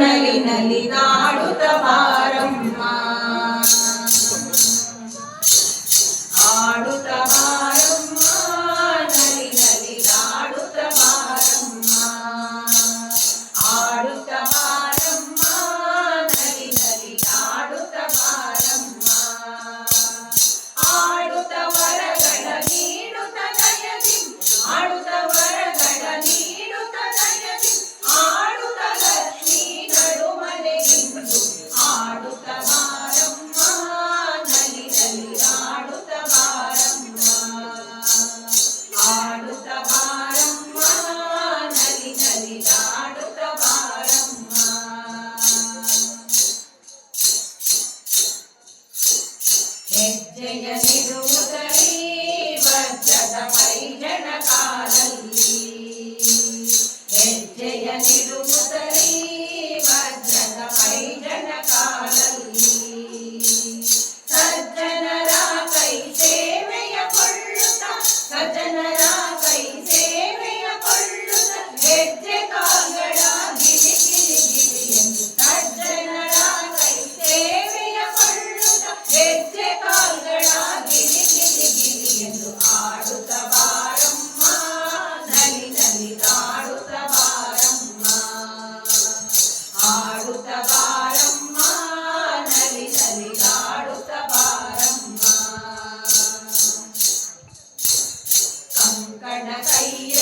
ನಲಿ ನಲಿ ನಾಡುತ್ತ ಬಾರಮ್ಮ ಹೆಜ್ಜೆಯ கைய